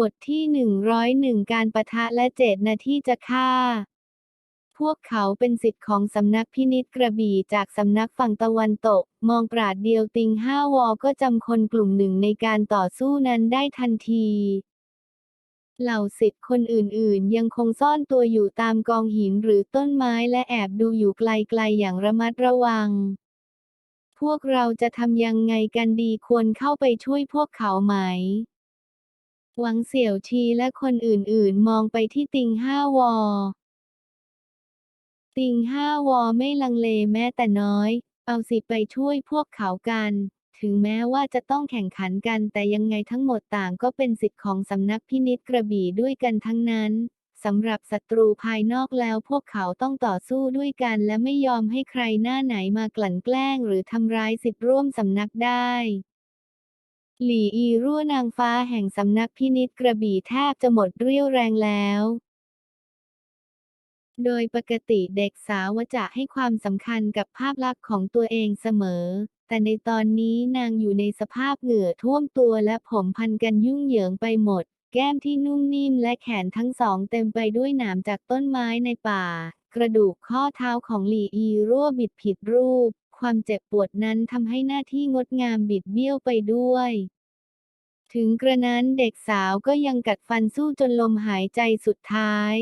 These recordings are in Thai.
บทที่101การปะทะและเจตนาที่จะฆ่า พวกเขาเป็นสิทธิ์ของสำนักพินิจกระบี่จากสำนักฝั่งตะวันตก มองปราดเดียวติงห้าวอก็จำคนกลุ่มหนึ่งในการต่อสู้นั้นได้ทันที เหล่าสิทธิ์คนอื่นๆ ยังคงซ่อนตัวอยู่ตามกองหินหรือต้นไม้และแอบดูอยู่ไกลๆอย่างระมัดระวัง พวกเราจะทำยังไงกันดีควรเข้าไปช่วยพวกเขาไหม หวังเสี่ยวชีและคนอื่นๆ มองไปที่ติงห้าวอ ติงห้าวอไม่ลังเลแม้แต่น้อย เอาสิไปช่วยพวกเขากัน ถึงแม้ว่าจะต้องแข่งขันกันแต่ยังไงทั้งหมดต่างก็เป็นสิทธิ์ของสำนักพินิจกระบี่ด้วยกันทั้งนั้นสำหรับศัตรูภายนอกแล้วพวกเขาต้องต่อสู้ด้วยกันและไม่ยอมให้ใครหน้าไหนมา กลั่นแกล้ง หรือทำร้ายสิทธิ์ร่วมสำนักได้ หลี่อีรั่วนางฟ้าแห่งสำนักพินิจกระบี่แทบจะหมดเรี่ยวแรงแล้ว โดยปกติเด็กสาวจะให้ความสำคัญกับภาพลักษณ์ของตัวเองเสมอ แต่ในตอนนี้นางอยู่ในสภาพเหงื่อท่วมตัวและผมพันกันยุ่งเหยิงไปหมด แก้มที่นุ่มนิ่มและแขนทั้งสองเต็มไปด้วยหนามจากต้นไม้ในป่า กระดูกข้อเท้าของหลี่อีรั่วบิดผิดรูปความเจ็บปวดนั้นทำให้หน้าที่งดงามบิดเบี้ยวไปด้วย ถึงกระนั้นเด็กสาวก็ยังกัดฟันสู้จนลมหายใจสุดท้าย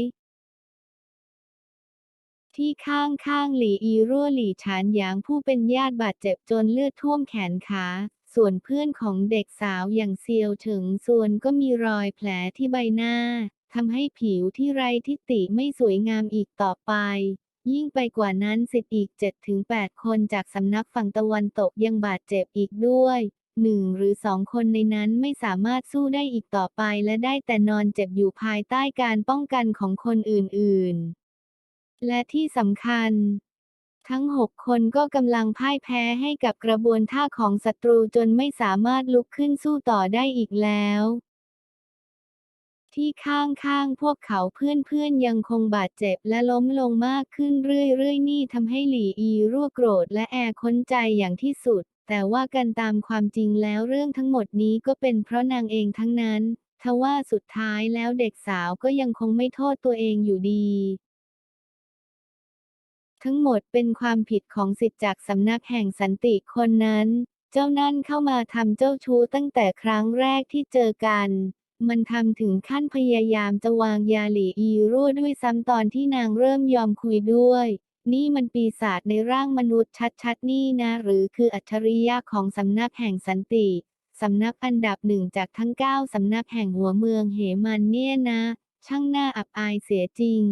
ที่ข้างข้างหลี่อีรั่วหลี่ฉานหยางผู้เป็นญาติบาดเจ็บจนเลือดท่วมแขนขา ส่วนเพื่อนของเด็กสาวอย่างเซียวเฉิงส่วนก็มีรอยแผลที่ใบหน้าทำให้ผิวที่ไร้ทิฏฐิไม่สวยงามอีกต่อไป ยิ่งไปกว่านั้นสิทธิ์อีก 7-8 คนจากสำนักฝั่งตะวันตกยังบาดเจ็บอีกด้วย หนึ่งหรือสองคนในนั้นไม่สามารถสู้ได้อีกต่อไปและได้แต่นอนเจ็บอยู่ภายใต้การป้องกันของคนอื่นๆ และที่สำคัญ ทั้งหกคนก็กำลังพ่ายแพ้ให้กับกระบวนท่าของศัตรูจนไม่สามารถลุกขึ้นสู้ต่อได้อีกแล้วที่ข้างๆ พวกเขาเพื่อนๆ ยังคงบาดเจ็บและล้มลงมากขึ้นเรื่อยๆ นี่ทำให้หลี่อีรั่วโกรธและแอร์ค้นใจอย่างที่สุด แต่ว่ากันตามความจริงแล้วเรื่องทั้งหมดนี้ก็เป็นเพราะนางเองทั้งนั้น ทว่าสุดท้ายแล้วเด็กสาวก็ยังคงไม่โทษตัวเองอยู่ดี ทั้งหมดเป็นความผิดของสิทธิ์จากสำนักแห่งสันติคนนั้น เจ้านั่นเข้ามาทำเจ้าชู้ตั้งแต่ครั้งแรกที่เจอกัน มันทำถึงขั้นพยายามจะวางยาหลีอีรั่วด้วยซ้ำตอนที่นางเริ่มยอมคุยด้วย นี่มันปีศาจในร่างมนุษย์ชัดๆ นี่นะ หรือคืออัจฉริยะของสำนักแห่งสันติ สำนักอันดับหนึ่งจากทั้งเก้าสำนักแห่งหัวเมืองเหมันเนี่ยนะ ช่างน่าอับอายเสียจริง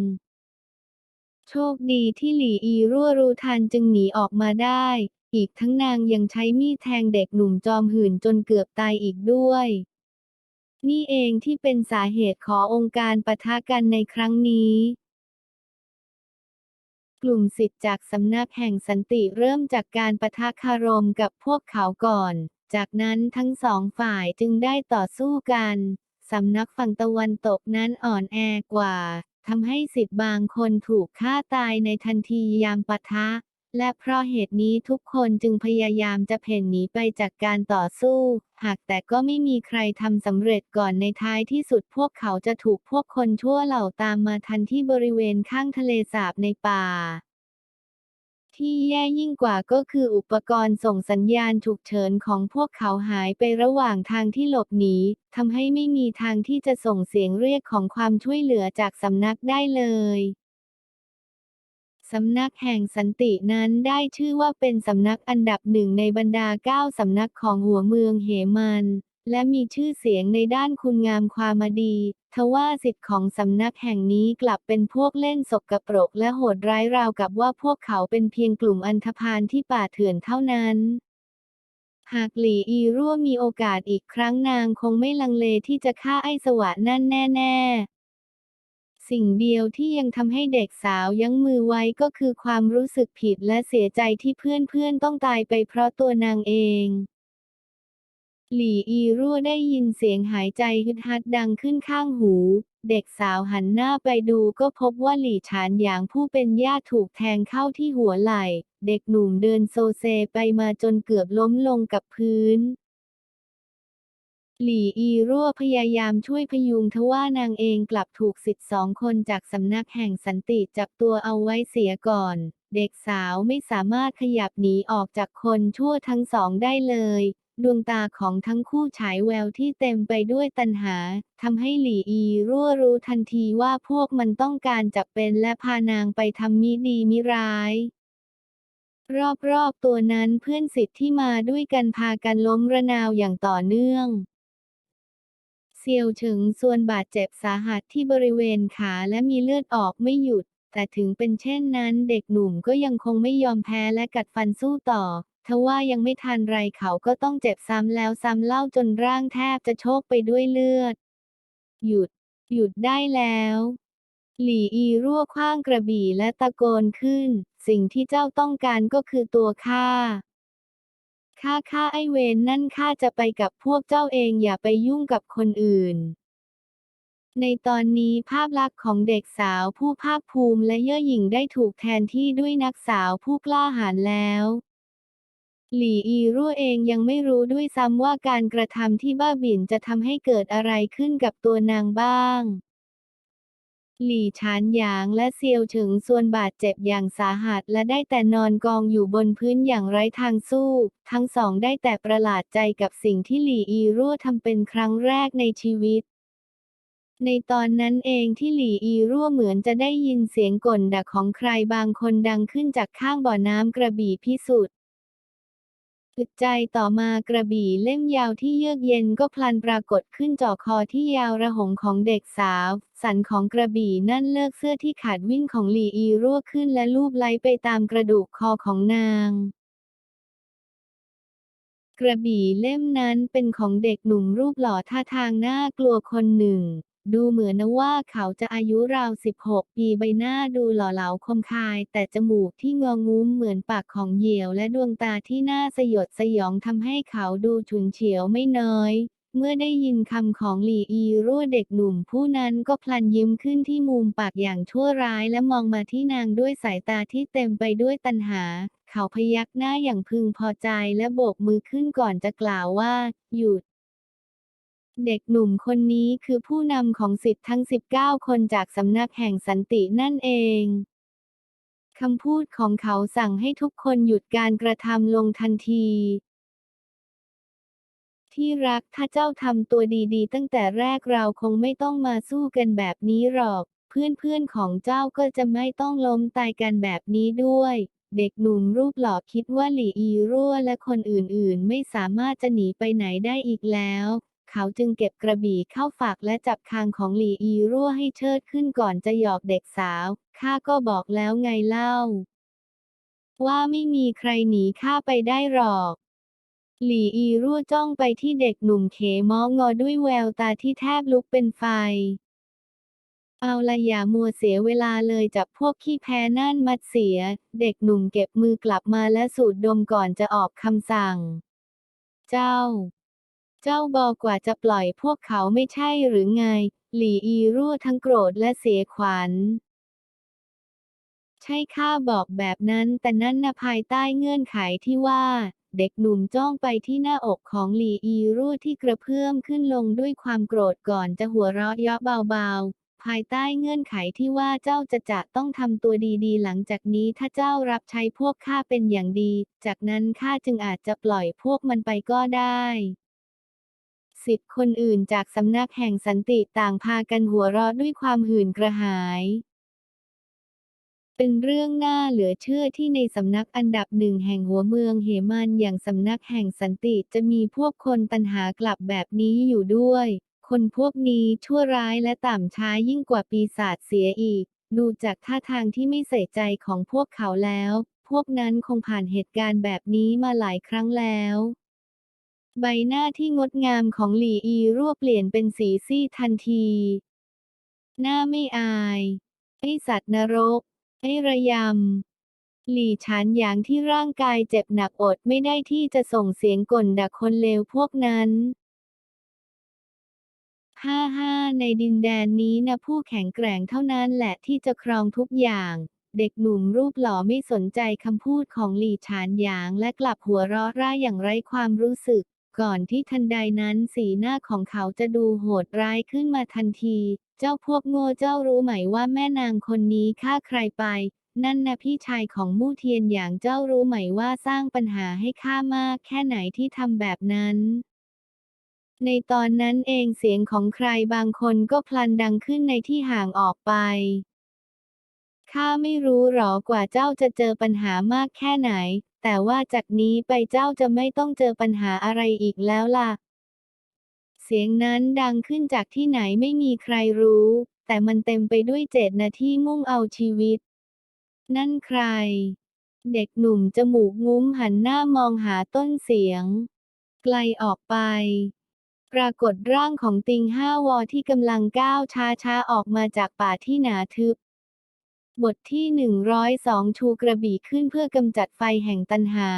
โชคดีที่หลี่อีรั่วรู้ทันจึงหนีออกมาได้ อีกทั้งนางยังใช้มีดแทงเด็กหนุ่มจอมหื่นจนเกือบตายอีกด้วย นี่เองที่เป็นสาเหตุขอองค์การปะทะกันในครั้งนี้ กลุ่มสิทธิ์จากสำนักแห่งสันติเริ่มจากการปะทะคารมกับพวกเขาก่อน จากนั้นทั้งสองฝ่ายจึงได้ต่อสู้กัน สำนักฝั่งตะวันตกนั้นอ่อนแอกว่าทำให้สิทธิ์บางคนถูกฆ่าตายในทันทียามปะทะ และเพราะเหตุนี้ทุกคนจึงพยายามจะเพ่นหนีไปจากการต่อสู้ หากแต่ก็ไม่มีใครทำสำเร็จก่อนในท้ายที่สุดพวกเขาจะถูกพวกคนชั่วเหล่าตามมาทันที่บริเวณข้างทะเลสาบในป่า ที่แย่ยิ่งกว่าก็คืออุปกรณ์ส่งสัญญาณฉุกเฉินของพวกเขาหายไประหว่างทางที่หลบหนีทำให้ไม่มีทางที่จะส่งเสียงเรียกของความช่วยเหลือจากสำนักได้เลย สำนักแห่งสันตินั้นได้ชื่อว่าเป็นสำนักอันดับหนึ่งในบรรดาเก้าสำนักของหัวเมืองเหมันและมีชื่อเสียงในด้านคุณงามความดี ทว่าสิทธิ์ของสำนักแห่งนี้กลับเป็นพวกเล่นสกปรกและโหดร้ายราวกับว่าพวกเขาเป็นเพียงกลุ่มอันธพาลที่ป่าเถื่อนเท่านั้น หากหลีอีรั่วมีโอกาสอีกครั้งนางคงไม่ลังเลที่จะฆ่าไอ้สวะนั่นแน่ ๆ สิ่งเดียวที่ยังทำให้เด็กสาวยั้งมือไว้ก็คือความรู้สึกผิดและเสียใจที่เพื่อนๆต้องตายไปเพราะตัวนางเองหลี่อีรั่วได้ยินเสียงหายใจฮึดฮัดดังขึ้นข้างหู เด็กสาวหันหน้าไปดูก็พบว่าหลี่ฉานหยางผู้เป็นญาติถูกแทงเข้าที่หัวไหล่ เด็กหนุ่มเดินโซเซไปมาจนเกือบล้มลงกับพื้น หลี่อีรั่วพยายามช่วยพยุงทว่านางเองกลับถูกสิทธิ์สองคนจากสำนักแห่งสันติจับตัวเอาไว้เสียก่อน เด็กสาวไม่สามารถขยับหนีออกจากคนชั่วทั้งสองได้เลย ดวงตาของทั้งคู่ฉายแววที่เต็มไปด้วยตัณหาทำให้หลี่อีรั่วรู้ทันทีว่าพวกมันต้องการจับเป็นและพานางไปทำมิดีมิร้ายรอบๆตัวนั้นเพื่อนสิทธิ์ที่มาด้วยกันพากันล้มระนาวอย่างต่อเนื่อง เซียวเฉิงส่วนบาดเจ็บสาหัสที่บริเวณขาและมีเลือดออกไม่หยุด แต่ถึงเป็นเช่นนั้นเด็กหนุ่มก็ยังคงไม่ยอมแพ้และกัดฟันสู้ต่อทว่ายังไม่ทันไรเขาก็ต้องเจ็บซ้ำแล้วซ้ำเล่าจนร่างแทบจะโชกไปด้วยเลือด หยุด หยุดได้แล้ว หลี่อีรั่วคว้างกระบี่และตะโกนขึ้น สิ่งที่เจ้าต้องการก็คือตัวข้า ข้าข้าไอเวนนั่นข้าจะไปกับพวกเจ้าเองอย่าไปยุ่งกับคนอื่น ในตอนนี้ภาพลักษณ์ของเด็กสาวผู้ภาคภูมิและเย่อหยิ่งได้ถูกแทนที่ด้วยนักสาวผู้กล้าหาญแล้วหลี่อีรั่วเองยังไม่รู้ด้วยซ้ำว่าการกระทำที่บ้าบิ่นจะทำให้เกิดอะไรขึ้นกับตัวนางบ้าง หลี่ฉานหยางและเซียวเฉิงส่วนบาดเจ็บอย่างสาหัสและได้แต่นอนกองอยู่บนพื้นอย่างไร้ทางสู้ ทั้งสองได้แต่ประหลาดใจกับสิ่งที่หลี่อีรั่วทำเป็นครั้งแรกในชีวิต ในตอนนั้นเองที่หลี่อีรั่วเหมือนจะได้ยินเสียงก่นดักของใครบางคนดังขึ้นจากข้างบ่อน้ำกระบี่พิสุทธิ์ อึดใจต่อมากระบี่เล่มยาวที่เยือกเย็นก็พลันปรากฏขึ้นจ่อคอที่ยาวระหงของเด็กสาว สันของกระบี่นั่นเลิกเสื้อที่ขาดวิ่นของหลีอีรั่วขึ้นและลูบไล้ไปตามกระดูกคอของนาง กระบี่เล่มนั้นเป็นของเด็กหนุ่มรูปหล่อท่าทางน่ากลัวคนหนึ่ง ดูเหมือนนะว่าเขาจะอายุราว 16 ปีใบหน้าดูหล่อเหลาคมคาย แต่จมูกที่งองุ้มเหมือนปากของเหยี่ยวและดวงตาที่น่าสยดสยองทำให้เขาดูฉุนเฉียวไม่น้อยเมื่อได้ยินคำของหลีอีรั่วเด็กหนุ่มผู้นั้นก็พลันยิ้มขึ้นที่มุมปากอย่างชั่วร้ายและมองมาที่นางด้วยสายตาที่เต็มไปด้วยตัณหา เขาพยักหน้าอย่างพึงพอใจและโบกมือขึ้นก่อนจะกล่าวว่า หยุด เด็กหนุ่มคนนี้คือผู้นำของสิทธิ์ทั้ง 19 คนจากสำนักแห่งสันตินั่นเองคำพูดของเขาสั่งให้ทุกคนหยุดการกระทำลงทันที ที่รักถ้าเจ้าทำตัวดีๆ ตั้งแต่แรกเราคงไม่ต้องมาสู้กันแบบนี้หรอก เพื่อนๆของเจ้าก็จะไม่ต้องล้มตายกันแบบนี้ด้วย เด็กหนุ่มรูปหล่อคิดว่าหลี่อีรั่วและคนอื่นๆ ไม่สามารถจะหนีไปไหนได้อีกแล้ว เขาจึงเก็บกระบี่เข้าฝากและจับคางของหลี่อีรั่วให้เชิดขึ้นก่อนจะหยอกเด็กสาว ข้าก็บอกแล้วไงเล่า ว่าไม่มีใครหนีข้าไปได้หรอกหลี่อีรั่วจ้องไปที่เด็กหนุ่มเขมองงอด้วยแววตาที่แทบลุกเป็นไฟ เอาละอย่ามัวเสียเวลาเลยจับพวกขี้แพ้นั่นมัดเสีย เด็กหนุ่มเก็บมือกลับมาและสูดดมก่อนจะออกคำสั่ง เจ้า เจ้าบอกว่าจะปล่อยพวกเขาไม่ใช่หรือไง หลี่อีรั่วทั้งโกรธและเสียขวัญ ใช่ข้าบอกแบบนั้นแต่นั่นนะภายใต้เงื่อนไขที่ว่า เด็กหนุ่มจ้องไปที่หน้าอกของหลีอีรั่วที่กระเพื่อมขึ้นลงด้วยความโกรธก่อนจะหัวเราะเยาะเบาๆภายใต้เงื่อนไขที่ว่าเจ้าจะจะต้องทำตัวดีๆ หลังจากนี้ถ้าเจ้ารับใช้พวกข้าเป็นอย่างดี จากนั้นข้าจึงอาจจะปล่อยพวกมันไปก็ได้ สิทธิ์คนอื่นจากสำนักแห่งสันติต่างพากันหัวเราะด้วยความหื่นกระหาย เป็นเรื่องน่าเหลือเชื่อที่ในสำนักอันดับหนึ่งแห่งหัวเมืองเหมันอย่างสำนักแห่งสันติจะมีพวกคนตันหากลับแบบนี้อยู่ด้วย คนพวกนี้ชั่วร้ายและต่ำช้ายิ่งกว่าปีศาจเสียอีก ดูจากท่าทางที่ไม่ใส่ใจของพวกเขาแล้ว พวกนั้นคงผ่านเหตุการณ์แบบนี้มาหลายครั้งแล้ว ใบหน้าที่งดงามของหลี่อีรั่วเปลี่ยนเป็นสีซีดทันที หน้าไม่อาย ไอสัตว์นรก ไอ้ระยำ หลี่ฉานหยางที่ร่างกายเจ็บหนักอดไม่ได้ที่จะส่งเสียงก่นดักคนเลวพวกนั้นห้าห้าในดินแดนนี้นะผู้แข็งแกร่งเท่านั้นแหละที่จะครองทุกอย่าง เด็กหนุ่มรูปหล่อไม่สนใจคำพูดของหลี่ฉานหยางและกลับหัวเราะร่าอย่างไร้ความรู้สึก ก่อนที่ทันใดนั้นสีหน้าของเขาจะดูโหดร้ายขึ้นมาทันที เจ้าพวกโง่เจ้ารู้ไหมว่าแม่นางคนนี้ฆ่าใครไป นั่นนะพี่ชายของมู่เทียนอย่างเจ้ารู้ไหมว่าสร้างปัญหาให้ข้ามากแค่ไหนที่ทำแบบนั้นในตอนนั้นเองเสียงของใครบางคนก็พลันดังขึ้นในที่ห่างออกไป ข้าไม่รู้หรอกว่าเจ้าจะเจอปัญหามากแค่ไหน แต่ว่าจากนี้ไปเจ้าจะไม่ต้องเจอปัญหาอะไรอีกแล้วล่ะ เสียงนั้นดังขึ้นจากที่ไหนไม่มีใครรู้ แต่มันเต็มไปด้วยเจตนาที่มุ่งเอาชีวิต นั่นใคร เด็กหนุ่มจมูกงุ้มหันหน้ามองหาต้นเสียง ไกลออกไปปรากฏร่างของติงห้าวอที่กำลังก้าวช้าๆ ออกมาจากป่าที่หนาทึบ บทที่ 102 ชูกระบี่ขึ้นเพื่อกำจัดไฟแห่งตันหา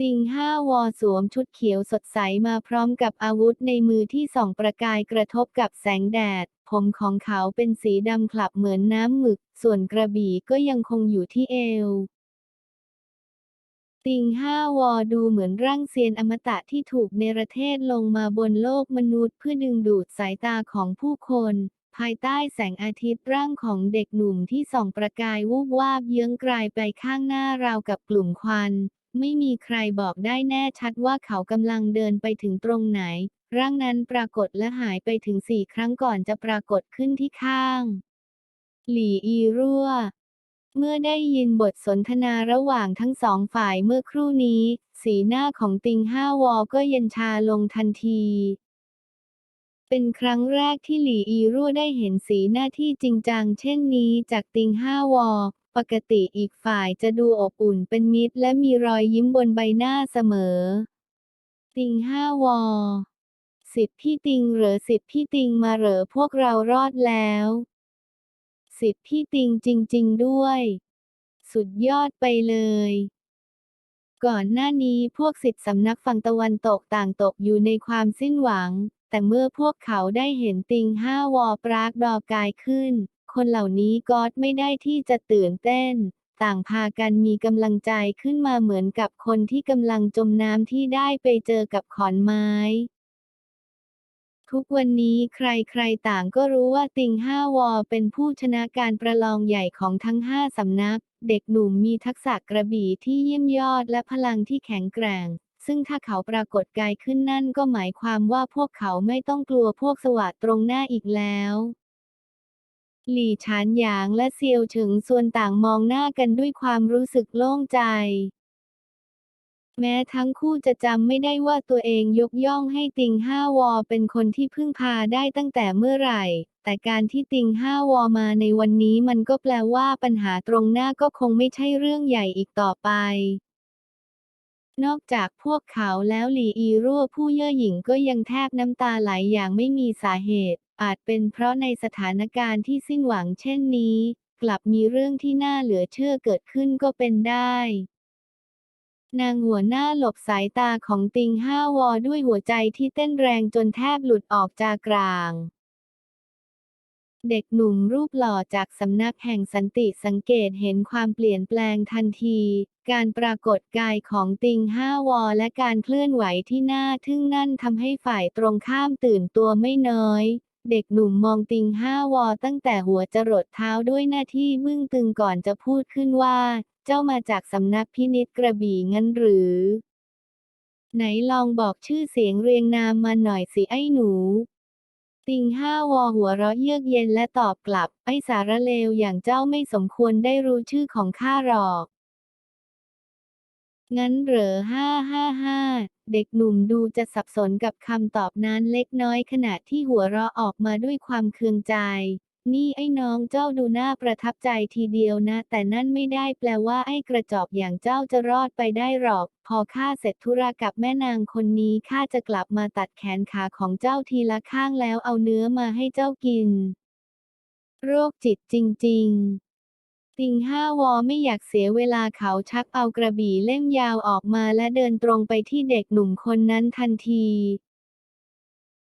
ติงห้าวอสวมชุดเขียวสดใสมาพร้อมกับอาวุธในมือที่ส่องประกายกระทบกับแสงแดด ผมของเขาเป็นสีดำคลับเหมือนน้ำหมึก ส่วนกระบี่ก็ยังคงอยู่ที่เอว ติงห้าวอดูเหมือนร่างเซียนอมตะที่ถูกเนรเทศลงมาบนโลกมนุษย์เพื่อดึงดูดสายตาของผู้คน ภายใต้แสงอาทิตย์ร่างของเด็กหนุ่มที่ส่องประกายวูบวาบเยื้องกลายไปข้างหน้าราวกับกลุ่มควัน ไม่มีใครบอกได้แน่ชัดว่าเขากำลังเดินไปถึงตรงไหน ร่างนั้นปรากฏและหายไปถึงสี่ครั้งก่อนจะปรากฏขึ้นที่ข้าง หลี่อีรั่ว เมื่อได้ยินบทสนทนาระหว่างทั้งสองฝ่ายเมื่อครู่นี้ สีหน้าของติงห้าวอก็เย็นชาลงทันที เป็นครั้งแรกที่หลีอีรั่วได้เห็นสีหน้าที่จริงจังเช่นนี้จากติงห้าวอ ปกติอีกฝ่ายจะดูอบอุ่นเป็นมิตร และมีรอยยิ้มบนใบหน้าเสมอ ติงห้าวอ สิบพี่ติงเหรอสิบพี่ติงมาเหรอพวกเรารอดแล้ว สิบพี่ติงจริง ๆ ด้วย สุดยอดไปเลยก่อนหน้านี้พวกสิทธิสำนักฝั่งตะวันตกต่างตกอยู่ในความสิ้นหวัง แต่เมื่อพวกเขาได้เห็นติงห้าวอปรากดอกายขึ้น คนเหล่านี้ก็ไม่ได้ที่จะตื่นเต้น ต่างพากันมีกำลังใจขึ้นมาเหมือนกับคนที่กำลังจมน้ำที่ได้ไปเจอกับขอนไม้ ทุกวันนี้ใครๆต่างก็รู้ว่าติงห้าวอเป็นผู้ชนะการประลองใหญ่ของทั้งห้าสำนัก เด็กหนุ่มมีทักษะกระบี่ที่เยี่ยมยอดและพลังที่แข็งแกร่ง ซึ่งถ้าเขาปรากฏกายขึ้นนั่นก็หมายความว่าพวกเขาไม่ต้องกลัวพวกสวัสดตรงหน้าอีกแล้ว หลี่ฉานหยางและเซียวเฉิงส่วนต่างมองหน้ากันด้วยความรู้สึกโล่งใจ แม้ทั้งคู่จะจำไม่ได้ว่าตัวเองยกย่องให้ติงห้าวอเป็นคนที่พึ่งพาได้ตั้งแต่เมื่อไหร่ แต่การที่ติงห้าวอมาในวันนี้มันก็แปลว่าปัญหาตรงหน้าก็คงไม่ใช่เรื่องใหญ่อีกต่อไป นอกจากพวกเขาแล้วหลีอีรั่วผู้เย่อหยิ่งก็ยังแทบน้ำตาไหลอย่างไม่มีสาเหตุ อาจเป็นเพราะในสถานการณ์ที่สิ้นหวังเช่นนี้ กลับมีเรื่องที่น่าเหลือเชื่อเกิดขึ้นก็เป็นได้ นางหัวหน้าหลบสายตาของติงห้าวอด้วยหัวใจที่เต้นแรงจนแทบหลุดออกจากกลาง เด็กหนุ่มรูปหล่อจากสำนักแห่งสันติสังเกตเห็นความเปลี่ยนแปลงทันที การปรากฏกายของติงห้าวอและการเคลื่อนไหวที่น่าทึ่งนั่นทำให้ฝ่ายตรงข้ามตื่นตัวไม่น้อย เด็กหนุ่มมองติงห้าวอตั้งแต่หัวจรดเท้าด้วยหน้าที่มึงตึงก่อนจะพูดขึ้นว่า เจ้ามาจากสำนักพินิษกระบี่งั้นหรือไหนลองบอกชื่อเสียงเรียงนามมาหน่อยสิไอ้หนู ติงห้าวอหัวเราะเยือกเย็นและตอบกลับ ไอ้สารเลวอย่างเจ้าไม่สมควรได้รู้ชื่อของข้าหรอก งั้นเหรอห้าห้าห้าเด็กหนุ่มดูจะสับสนกับคำตอบนั้นเล็กน้อยขณะที่หัวเราะออกมาด้วยความเคืองใจ นี่ไอ้น้องเจ้าดูน่าประทับใจทีเดียวนะ แต่นั่นไม่ได้แปลว่าไอ้กระจอกอย่างเจ้าจะรอดไปได้หรอก พอข้าเสร็จธุระกับแม่นางคนนี้ข้าจะกลับมาตัดแขนขาของเจ้าทีละข้างแล้วเอาเนื้อมาให้เจ้ากิน โรคจิตจริง ๆติงห้าวอไม่อยากเสียเวลาเขาชักเอากระบี่เล่มยาวออกมาและเดินตรงไปที่เด็กหนุ่มคนนั้นทันที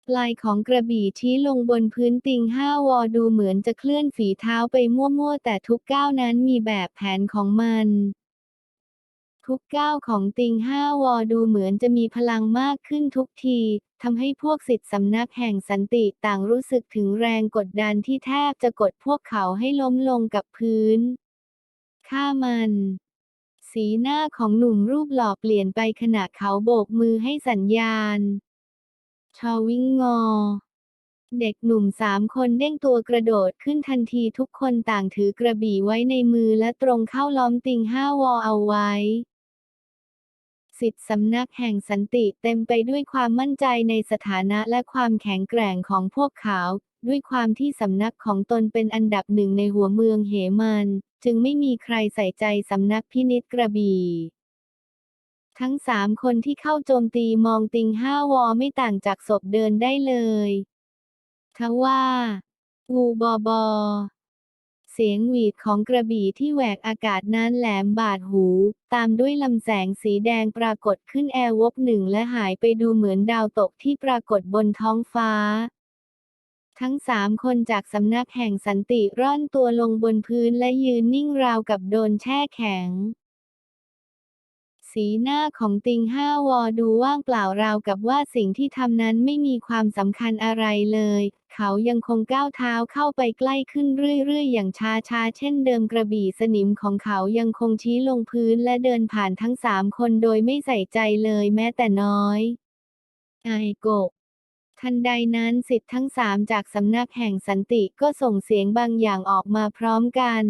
ปลายของกระบี่ชี้ลงบนพื้นติงห้าวอดูเหมือนจะเคลื่อนฝีเท้าไปมั่วๆ แต่ทุกก้าวนั้นมีแบบแผนของมัน ทุกก้าวของติงห้าวอดูเหมือนจะมีพลังมากขึ้นทุกทีทำให้พวกสิทธิสำนักแห่งสันติต่างรู้สึกถึงแรงกดดันที่แทบจะกดพวกเขาให้ล้มลงกับพื้นฆ่ามันสีหน้าของหนุ่มรูปหล่อเปลี่ยนไปขณะเขาโบกมือให้สัญญาณ ชอวิงงอ เด็กหนุ่มสามคนเด้งตัวกระโดดขึ้นทันทีทุกคนต่างถือกระบี่ไว้ในมือและตรงเข้าล้อมติงห้าวอเอาไว้สิทธิสำนักแห่งสันติเต็มไปด้วยความมั่นใจในสถานะและความแข็งแกร่งของพวกเขา ด้วยความที่สำนักของตนเป็นอันดับหนึ่งในหัวเมืองเหมัน จึงไม่มีใครใส่ใจสำนักพินิษกระบี่ ทั้งสามคนที่เข้าโจมตีมองติงห้าวอไม่ต่างจากศพเดินได้เลยทว่า อูบอบอ เสียงหวีดของกระบี่ที่แหวกอากาศนั้นแหลมบาดหู ตามด้วยลำแสงสีแดงปรากฏขึ้นแอร์วบหนึ่งและหายไปดูเหมือนดาวตกที่ปรากฏบนท้องฟ้า ทั้งสามคนจากสำนักแห่งสันติร่อนตัวลงบนพื้นและยืนนิ่งราวกับโดนแช่แข็ง สีหน้าของติงห้าวอดูว่างเปล่าราวกับว่าสิ่งที่ทำนั้นไม่มีความสำคัญอะไรเลย เขายังคงก้าวเท้าเข้าไปใกล้ขึ้นเรื่อยๆ อย่างช้าๆ เช่นเดิมกระบี่สนิมของเขายังคงชี้ลงพื้นและเดินผ่านทั้งสามคนโดยไม่ใส่ใจเลยแม้แต่น้อย ไอโกทันใดนั้นสิทธิ์ทั้งสามจากสำนักแห่งสันติก็ส่งเสียงบางอย่างออกมาพร้อมกัน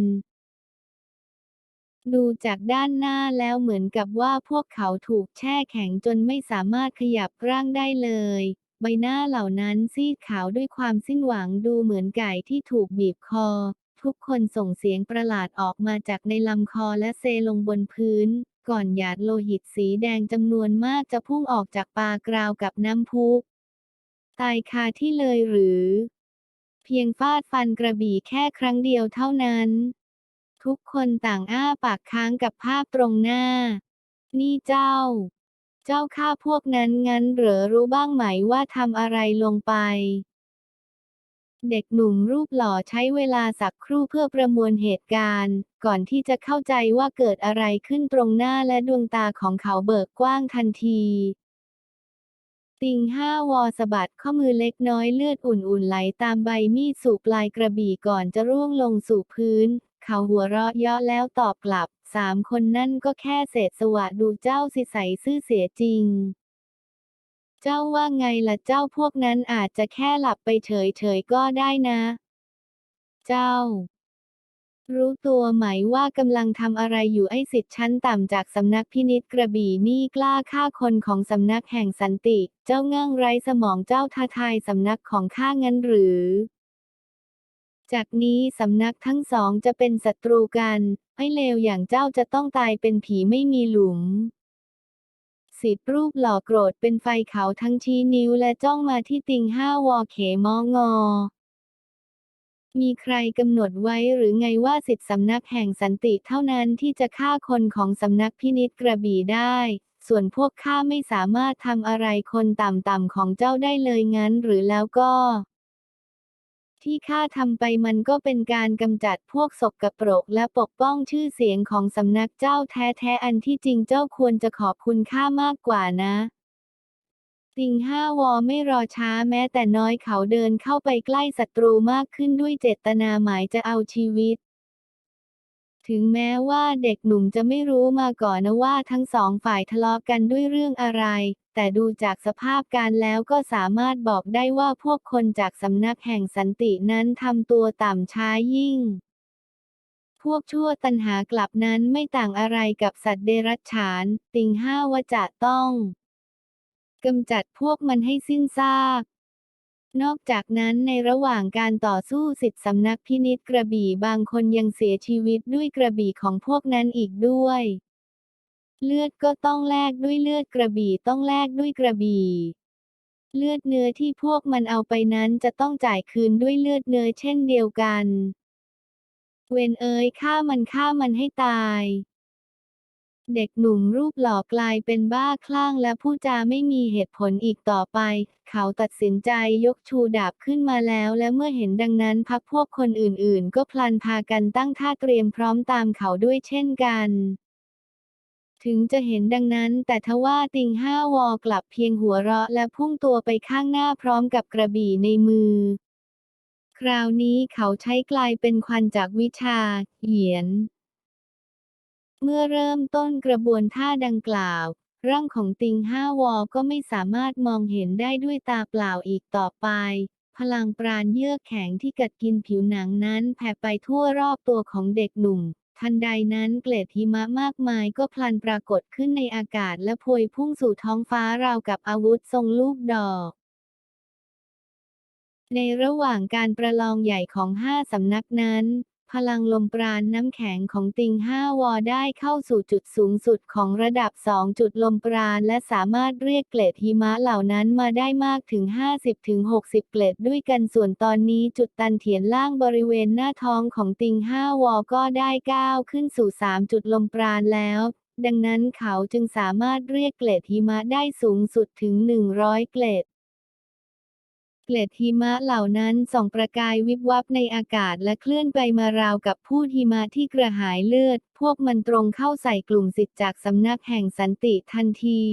ดูจากด้านหน้าแล้วเหมือนกับว่าพวกเขาถูกแช่แข็งจนไม่สามารถขยับร่างได้เลย ใบหน้าเหล่านั้นซีดขาวด้วยความสิ้นหวังดูเหมือนไก่ที่ถูกบีบคอ ทุกคนส่งเสียงประหลาดออกมาจากในลำคอและเซลงบนพื้น ก่อนหยาดโลหิตสีแดงจำนวนมากจะพุ่งออกจากปากราวกับน้ำพุตายคาที่เลยหรือ เพียงฟาดฟันกระบี่แค่ครั้งเดียวเท่านั้น ทุกคนต่างอ้าปากค้างกับภาพตรงหน้า นี่เจ้า เจ้าฆ่าพวกนั้นงั้นเหรอรู้บ้างไหมว่าทำอะไรลงไป เด็กหนุ่มรูปหล่อใช้เวลาสักครู่เพื่อประมวลเหตุการณ์ ก่อนที่จะเข้าใจว่าเกิดอะไรขึ้นตรงหน้าและดวงตาของเขาเบิกกว้างทันทีติงห้าวอสะบัดข้อมือเล็กน้อยเลือดอุ่นๆไหลตามใบมีดสู่ปลายกระบี่ก่อนจะร่วงลงสู่พื้น เขาหัวเราะเยาะแล้วตอบกลับ สามคนนั่นก็แค่เศษสวะดูเจ้าสิใสซื่อเสียจริง เจ้าว่าไงล่ะเจ้าพวกนั้นอาจจะแค่หลับไปเฉยๆก็ได้นะ เจ้า รู้ตัวไหมว่ากำลังทำอะไรอยู่ไอ้สิทธิ์ชั้นต่ำจากสำนักพินิษกระบี่นี่กล้าฆ่าคนของสำนักแห่งสันติ เจ้าเง่างไร้สมองเจ้าท้าทายสำนักของข้างั้นหรือ จากนี้สำนักทั้งสองจะเป็นศัตรูกัน ไอ้เลวอย่างเจ้าจะต้องตายเป็นผีไม่มีหลุม สิทธิรูปหล่อโกรธเป็นไฟเขาทั้งชี้นิ้วและจ้องมาที่ติงห้าวอเขมองอ มีใครกำหนดไว้หรือไงว่าสิทธิสำนักแห่งสันติเท่านั้นที่จะฆ่าคนของสำนักพินิษกระบี่ได้ ส่วนพวกข้าไม่สามารถทำอะไรคนต่ำๆของเจ้าได้เลยงั้นหรือแล้วก็ ที่ข้าทำไปมันก็เป็นการกำจัดพวกศกกระปรกและปกป้องชื่อเสียงของสำนักเจ้าแท้ๆอันที่จริงเจ้าควรจะขอบคุณข้ามากกว่านะติงห้าวอไม่รอช้าแม้แต่น้อยเขาเดินเข้าไปใกล้ศัตรูมากขึ้นด้วยเจตนาหมายจะเอาชีวิต ถึงแม้ว่าเด็กหนุ่มจะไม่รู้มาก่อนนะว่าทั้งสองฝ่ายทะเลาะกันด้วยเรื่องอะไร แต่ดูจากสภาพการแล้วก็สามารถบอกได้ว่าพวกคนจากสำนักแห่งสันตินั้นทำตัวต่ำช้ายิ่ง พวกชั่วตันหากลับนั้นไม่ต่างอะไรกับสัตว์เดรัจฉาน ติงห้าวจะต้องกำจัดพวกมันให้สิ้นซาก นอกจากนั้นในระหว่างการต่อสู้สิทธิสำนักพินิษกระบี่บางคนยังเสียชีวิตด้วยกระบี่ของพวกนั้นอีกด้วย เลือดก็ต้องแลกด้วยเลือดกระบี่ต้องแลกด้วยกระบี่เลือดเนื้อที่พวกมันเอาไปนั้นจะต้องจ่ายคืนด้วยเลือดเนื้อเช่นเดียวกัน เวนเอ๋ยฆ่ามันฆ่ามันให้ตาย เด็กหนุ่มรูปหล่อกลายเป็นบ้าคลั่งและพูดจาไม่มีเหตุผลอีกต่อไป เขาตัดสินใจยกชูดาบขึ้นมาแล้ว และเมื่อเห็นดังนั้นพักพวกคนอื่นๆ ก็พลันพากันตั้งท่าเตรียมพร้อมตามเขาด้วยเช่นกันถึงจะเห็นดังนั้น แต่ทว่าติงห้าวอกลับเพียงหัวเราะและพุ่งตัวไปข้างหน้าพร้อมกับกระบี่ในมือ คราวนี้เขาใช้กลายเป็นควันจากวิชา เหยียน เมื่อเริ่มต้นกระบวนท่าดังกล่าว ร่างของติงห้าวอก็ไม่สามารถมองเห็นได้ด้วยตาเปล่าอีกต่อไป พลังปราณเยือกแข็งที่กัดกินผิวหนังนั้นแผ่ไปทั่วรอบตัวของเด็กหนุ่ม ทันใดนั้นเกล็ดหิมะมากมายก็พลันปรากฏขึ้นในอากาศและพวยพุ่งสู่ท้องฟ้าราวกับอาวุธทรงลูกดอกในระหว่างการประลองใหญ่ของห้าสำนักนั้น พลังลมปราณน้ำแข็งของติงห้าวอได้เข้าสู่จุดสูงสุดของระดับ 2 จุดลมปราณและสามารถเรียกเกล็ดหิมะเหล่านั้นมาได้มากถึง 50-60 เกล็ดด้วยกันส่วนตอนนี้จุดตันเถียนล่างบริเวณหน้าท้องของติงห้าวอก็ได้ก้าวขึ้นสู่ 3 จุดลมปราณแล้วดังนั้นเขาจึงสามารถเรียกเกล็ดหิมะได้สูงสุดถึง 100 เกล็ด เกล็ดหิมะเหล่านั้นส่องประกายวิบวับในอากาศและเคลื่อนไปมาราวกับพูดหิมะที่กระหายเลือด พวกมันตรงเข้าใส่กลุ่มสิทธิ์จากสำนักแห่งสันติทันที